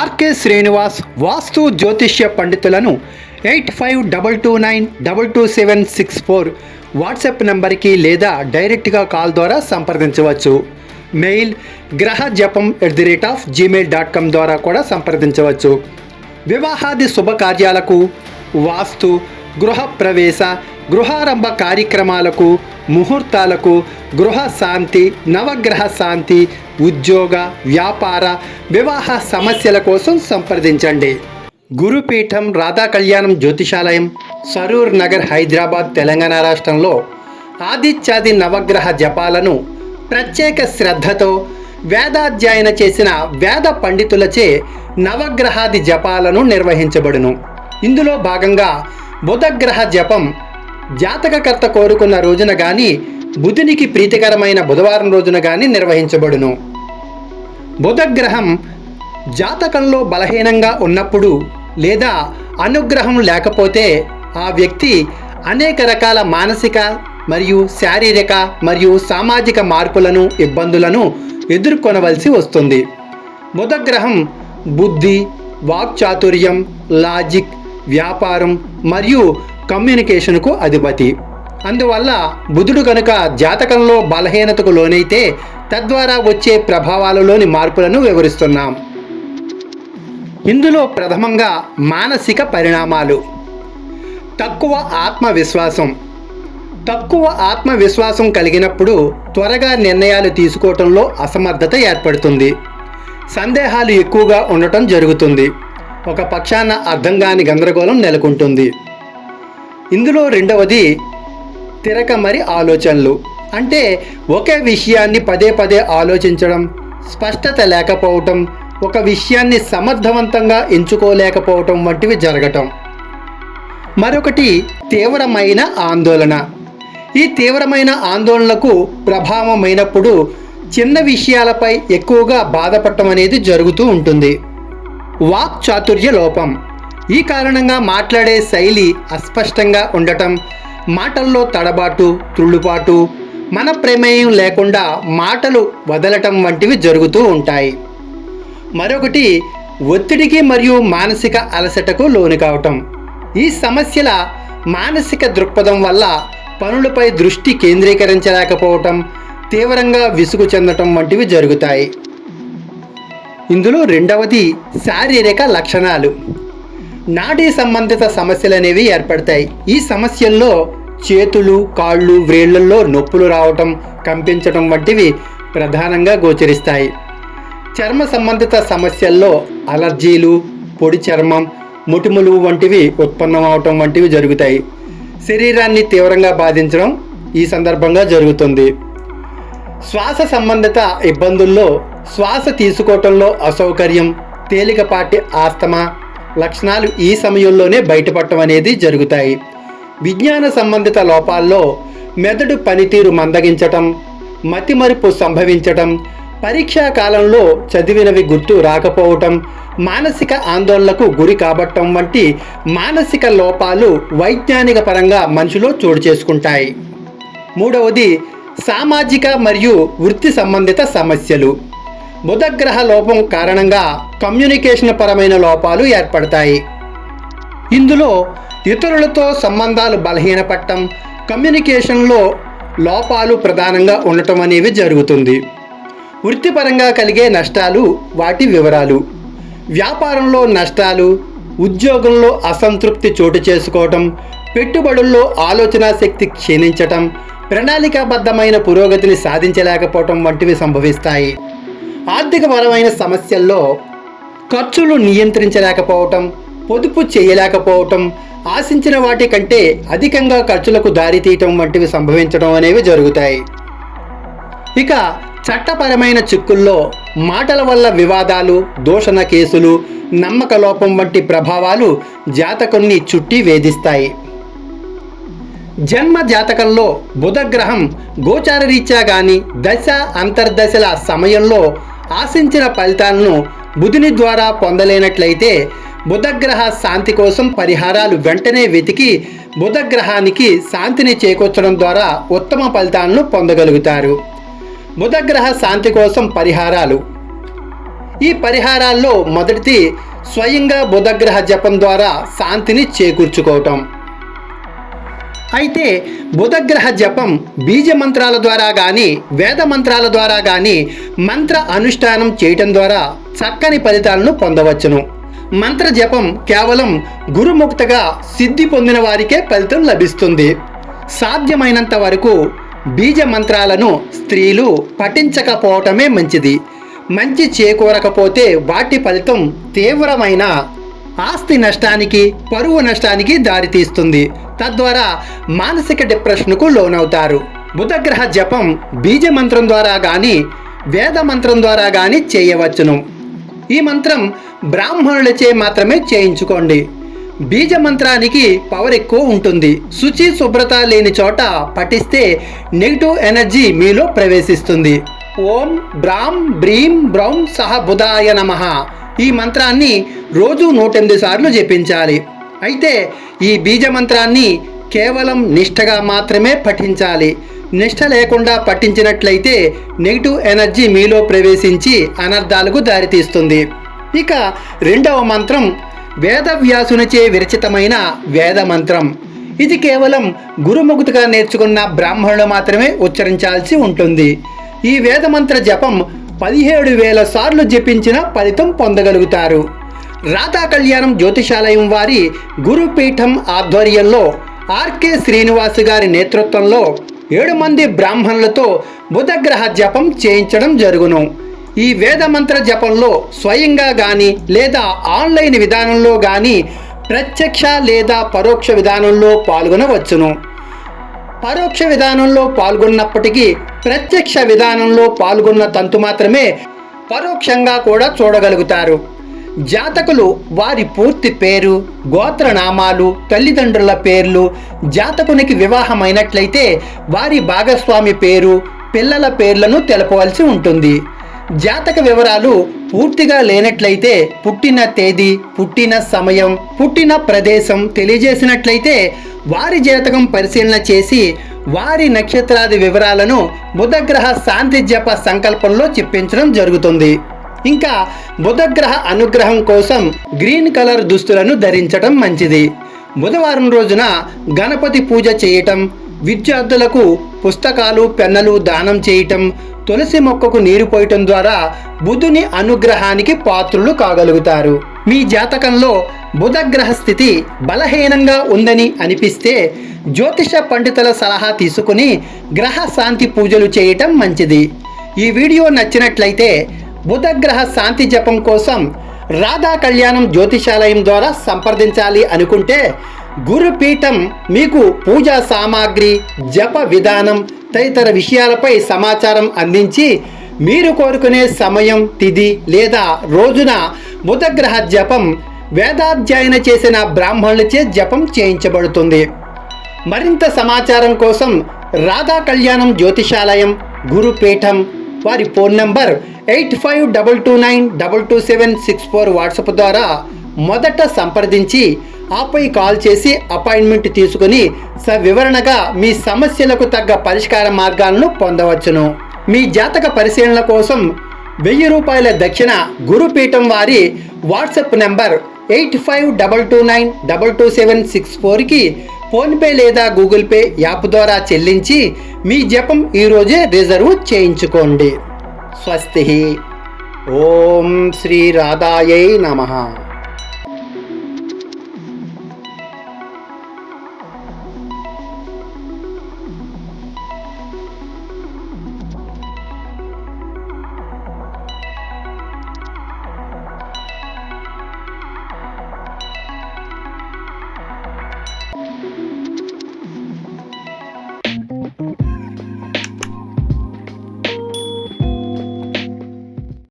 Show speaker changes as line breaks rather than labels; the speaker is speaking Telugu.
ఆర్కే శ్రీనివాస్ వాస్తు జ్యోతిష్య పండితులను eight five double two nine double two seven six four WhatsApp నంబర్కి లేదా డైరెక్ట్గా కాల్ ద్వారా సంప్రదించవచ్చు. మెయిల్ గ్రహ జపం at the rate of Gmail dot com ద్వారా కూడా సంప్రదించవచ్చు. వివాహాది శుభకార్యాలకు వాస్తు గృహ ప్రవేశ గృహారంభ కార్యక్రమాలకు ముహూర్తాలకు గృహ శాంతి నవగ్రహ శాంతి ఉద్యోగ వ్యాపార వివాహ సమస్యల కోసం సంప్రదించండి. గురుపీఠం రాధా కళ్యాణం జ్యోతిషాలయం సరూర్ నగర్ హైదరాబాద్ తెలంగాణ రాష్ట్రంలో ఆదిత్యాది నవగ్రహ జపాలను ప్రత్యేక శ్రద్ధతో వేదాధ్యయన చేసిన వేద పండితులచే నవగ్రహాది జపాలను నిర్వహించబడును. ఇందులో భాగంగా బుధగ్రహ జపం. జాతకకర్త కోరుకున్న రోజున గాని బుధునికి ప్రీతికరమైన బుధవారం రోజున గాని నిర్వహించబడును. బుధగ్రహం జాతకంలో బలహీనంగా ఉన్నప్పుడు లేదా అనుగ్రహం లేకపోతే ఆ వ్యక్తి అనేక రకాల మానసిక మరియు శారీరక మరియు సామాజిక మార్పులను ఇబ్బందులను ఎదుర్కొనవలసి వస్తుంది. బుధగ్రహం బుద్ధి వాక్చాతుర్యం లాజిక్ వ్యాపారం మరియు కమ్యూనికేషన్కు అధిపతి. అందువల్ల బుధుడు కనుక జాతకంలో బలహీనతకు లోనైతే తద్వారా వచ్చే ప్రభావాలలోని మార్పులను వివరిస్తున్నాం. ఇందులో ప్రథమంగా మానసిక పరిణామాలు. తక్కువ ఆత్మవిశ్వాసం. తక్కువ ఆత్మవిశ్వాసం కలిగినప్పుడు త్వరగా నిర్ణయాలు తీసుకోవటంలో అసమర్థత ఏర్పడుతుంది. సందేహాలు ఎక్కువగా ఉండటం జరుగుతుంది. ఒక పక్షాన అర్థం కాని గందరగోళం నెలకొంటుంది. ఇందులో రెండవది తిరక మరి ఆలోచనలు. అంటే ఒకే విషయాన్ని పదే పదే ఆలోచించడం స్పష్టత లేకపోవటం ఒక విషయాన్ని సమర్థవంతంగా ఎంచుకోలేకపోవటం వంటివి జరగటం. మరొకటి తీవ్రమైన ఆందోళన. ఈ తీవ్రమైన ఆందోళనలకు ప్రభావమైనప్పుడు చిన్న విషయాలపై ఎక్కువగా బాధపడటం అనేది జరుగుతూ ఉంటుంది. వాక్ చాతుర్య లోపం. ఈ కారణంగా మాట్లాడే శైలి అస్పష్టంగా ఉండటం మాటల్లో తడబాటు తుళ్ళుపాటు మన ప్రమేయం లేకుండా మాటలు వదలటం వంటివి జరుగుతూ ఉంటాయి. మరొకటి ఒత్తిడికి మరియు మానసిక అలసటకు లోను కావటం. ఈ సమస్యల మానసిక దృక్పథం వల్ల పనులపై దృష్టి కేంద్రీకరించలేకపోవటం తీవ్రంగా విసుగు చెందటం వంటివి జరుగుతాయి. ఇందులో రెండవది శారీరక లక్షణాలు. నాడీ సంబంధిత సమస్యలు అనేవి ఏర్పడతాయి. ఈ సమస్యల్లో చేతులు కాళ్ళు వ్రేళ్ళలో నొప్పులు రావటం కంపించటం వంటివి ప్రధానంగా గోచరిస్తాయి. చర్మ సంబంధిత సమస్యల్లో అలర్జీలు పొడి చర్మం ముటిములు వంటివి ఉత్పన్నమవటం వంటివి జరుగుతాయి. శరీరాన్ని తీవ్రంగా బాధించడం ఈ సందర్భంగా జరుగుతుంది. శ్వాస సంబంధిత ఇబ్బందుల్లో శ్వాస తీసుకోవటంలో అసౌకర్యం తేలికపాటి ఆస్తమా లక్షణాలు ఈ సమయంలోనే బయటపడటం అనేది జరుగుతాయి. విజ్ఞాన సంబంధిత లోపాల్లో మెదడు పనితీరు మందగించటం మతిమరుపు సంభవించటం పరీక్షా కాలంలో చదివినవి గుర్తు రాకపోవటం మానసిక ఆందోళనకు గురి కాబట్టం వంటి మానసిక లోపాలు వైజ్ఞానిక పరంగా మనిషిలో చోటు చేసుకుంటాయి. మూడవది సామాజిక మరియు వృత్తి సంబంధిత సమస్యలు. బుధగ్రహ లోపం కారణంగా కమ్యూనికేషన్ పరమైన లోపాలు ఏర్పడతాయి. ఇందులో ఇతరులతో సంబంధాలు బలహీనపడటం కమ్యూనికేషన్లో లోపాలు ప్రధానంగా ఉండటం అనేవి జరుగుతుంది. వృత్తిపరంగా కలిగే నష్టాలు వాటి వివరాలు. వ్యాపారంలో నష్టాలు ఉద్యోగంలో అసంతృప్తి చోటు చేసుకోవటం పెట్టుబడుల్లో ఆలోచనా శక్తి క్షీణించటం ప్రణాళికాబద్ధమైన పురోగతిని సాధించలేకపోవటం వంటివి సంభవిస్తాయి. ఆర్థికపరమైన సమస్యల్లో ఖర్చులు నియంత్రించలేకపోవటం పొదుపు చేయలేకపోవటం ఆశించిన వాటి కంటే అధికంగా ఖర్చులకు దారితీయటం వంటివి సంభవించడం అనేవి జరుగుతాయి. ఇక చట్టపరమైన చిక్కుల్లో మాటల వల్ల వివాదాలు దూషణ కేసులు నమ్మక లోపం వంటి ప్రభావాలు జాతకుల్ని చుట్టి వేధిస్తాయి. జన్మ జాతకంలో బుధగ్రహం గోచార రీత్యా గాని దశ అంతర్దశల సమయంలో ఆశించిన ఫలితాలను బుధుని ద్వారా పొందలేనట్లయితే బుధగ్రహ శాంతి కోసం పరిహారాలు వెంటనే వెతికి బుధగ్రహానికి శాంతిని చేకూర్చడం ద్వారా ఉత్తమ ఫలితాలను పొందగలుగుతారు. బుధగ్రహ శాంతి కోసం పరిహారాలు. ఈ పరిహారాల్లో మొదటిది స్వయంగా బుధగ్రహ జపం ద్వారా శాంతిని చేకూర్చుకోవటం. అయితే బుధగ్రహ జపం బీజ మంత్రాల ద్వారా కానీ వేద మంత్రాల ద్వారా కానీ మంత్ర అనుష్ఠానం చేయటం ద్వారా చక్కని ఫలితాలను పొందవచ్చును. మంత్ర జపం కేవలం గురుముక్తగా సిద్ధి పొందిన వారికే ఫలితం లభిస్తుంది. సాధ్యమైనంత వరకు బీజ మంత్రాలను స్త్రీలు పఠించకపోవటమే మంచిది. మంచి చేకూరకపోతే వాటి ఫలితం తీవ్రమైన ఆస్తి నష్టానికి పరువు నష్టానికి దారితీస్తుంది తద్వారా మానసిక డిప్రెషన్కు లోనవుతారు. బుధగ్రహ జపం బీజ మంత్రం ద్వారా కానీ వేద మంత్రం ద్వారా కానీ చేయవచ్చును. ఈ మంత్రం బ్రాహ్మణులచే మాత్రమే చేయించుకోండి. బీజ మంత్రానికి పవర్ ఎక్కువ ఉంటుంది. శుచి శుభ్రత లేని చోట పఠిస్తే నెగిటివ్ ఎనర్జీ మీలో ప్రవేశిస్తుంది. ఓం బ్రాం బ్రీం బ్రౌం సహ బుధాయ నమః. ఈ మంత్రాన్ని రోజు నూట ఎనిమిది సార్లు జపించాలి. అయితే ఈ బీజ మంత్రాన్ని కేవలం నిష్ఠగా మాత్రమే పఠించాలి. నిష్ఠ లేకుండా పఠించినట్లయితే నెగిటివ్ ఎనర్జీ మీలో ప్రవేశించి అనర్థాలకు దారితీస్తుంది. ఇక రెండవ మంత్రం వేదవ్యాసునిచే విరచితమైన వేద మంత్రం. ఇది కేవలం గురుముఖుతుగా నేర్చుకున్న బ్రాహ్మణులు మాత్రమే ఉచ్చరించాల్సి ఉంటుంది. ఈ వేదమంత్ర జపం పదిహేడు వేల సార్లు జపించిన ఫలితం పొందగలుగుతారు. రాధా కళ్యాణం జ్యోతిషాలయం వారి గురుపీఠం ఆధ్వర్యంలో ఆర్కే శ్రీనివాస్ గారి నేతృత్వంలో ఏడు మంది బ్రాహ్మణులతో బుధగ్రహ జపం చేయించడం జరుగును. ఈ వేదమంత్ర జపంలో స్వయంగా కానీ లేదా ఆన్లైన్ విధానంలో కానీ ప్రత్యక్ష లేదా పరోక్ష విధానంలో పాల్గొనవచ్చును. పరోక్ష విధానంలో పాల్గొన్నప్పటికీ ప్రత్యక్ష విధానంలో పాల్గొన్న తంతు మాత్రమే పరోక్షంగా కూడా చూడగలుగుతారు. జాతకులు వారి పూర్తి పేరు గోత్రనామాలు తల్లిదండ్రుల పేర్లు జాతకునికి వివాహమైనట్లయితే వారి భాగస్వామి పేరు పిల్లల పేర్లను తెలపవలసి ఉంటుంది. జాతక వివరాలు పూర్తిగా లేనట్లయితే పుట్టిన తేదీ పుట్టిన సమయం పుట్టిన ప్రదేశం తెలియజేసినట్లయితే వారి జాతకం పరిశీలన చేసి వారి నక్షత్రాది వివరాలను బుధగ్రహ శాంతిజప సంకల్పంలో చెప్పించడం జరుగుతుంది. ఇంకా బుధగ్రహ అనుగ్రహం కోసం గ్రీన్ కలర్ దుస్తులను ధరించడం మంచిది. బుధవారం రోజున గణపతి పూజ చేయటం విద్యార్థులకు పుస్తకాలు పెన్నులు దానం చేయటం తులసి మొక్కకు నీరు పోయటం ద్వారా బుధుని అనుగ్రహానికి పాత్రులు కాగలుగుతారు. మీ జాతకంలో బుధగ్రహ స్థితి బలహీనంగా ఉందని అనిపిస్తే జ్యోతిష పండితుల సలహా తీసుకుని గ్రహ శాంతి పూజలు చేయటం మంచిది. ఈ వీడియో నచ్చినట్లయితే బుధగ్రహ శాంతి జపం కోసం రాధా కళ్యాణం జ్యోతిషాలయం ద్వారా సంప్రదించాలి అనుకుంటే గురుపీఠం మీకు పూజా సామాగ్రి జప విధానం తదితర విషయాలపై సమాచారం అందించి మీరు కోరుకునే సమయం తిథి లేదా రోజున బుధగ్రహ జపం వేదాధ్యయన చేసిన బ్రాహ్మణులచే జపం చేయించబడుతుంది. మరింత సమాచారం కోసం రాధా కళ్యాణం జ్యోతిషాలయం గురుపీఠం వారి phone number eight five double two nine double two seven six four WhatsApp ద్వారా మొదట సంప్రదించి ఆపై కాల్ చేసి అపాయింట్మెంట్ తీసుకుని సవివరణగా మీ సమస్యలకు తగ్గ పరిష్కార మార్గాలను పొందవచ్చును. మీ జాతక పరిశీలన కోసం వెయ్యి రూపాయల దక్షిణ గురుపీఠం వారి WhatsApp number eight five double two nine double two seven six ఫోర్కి ఫోన్పే లేదా గూగుల్ పే యాప్ ద్వారా చెల్లించి మీ జపం ఈరోజే రిజర్వ్ చేయించుకోండి. స్వస్తి. ఓం శ్రీ రాధాయై నమః.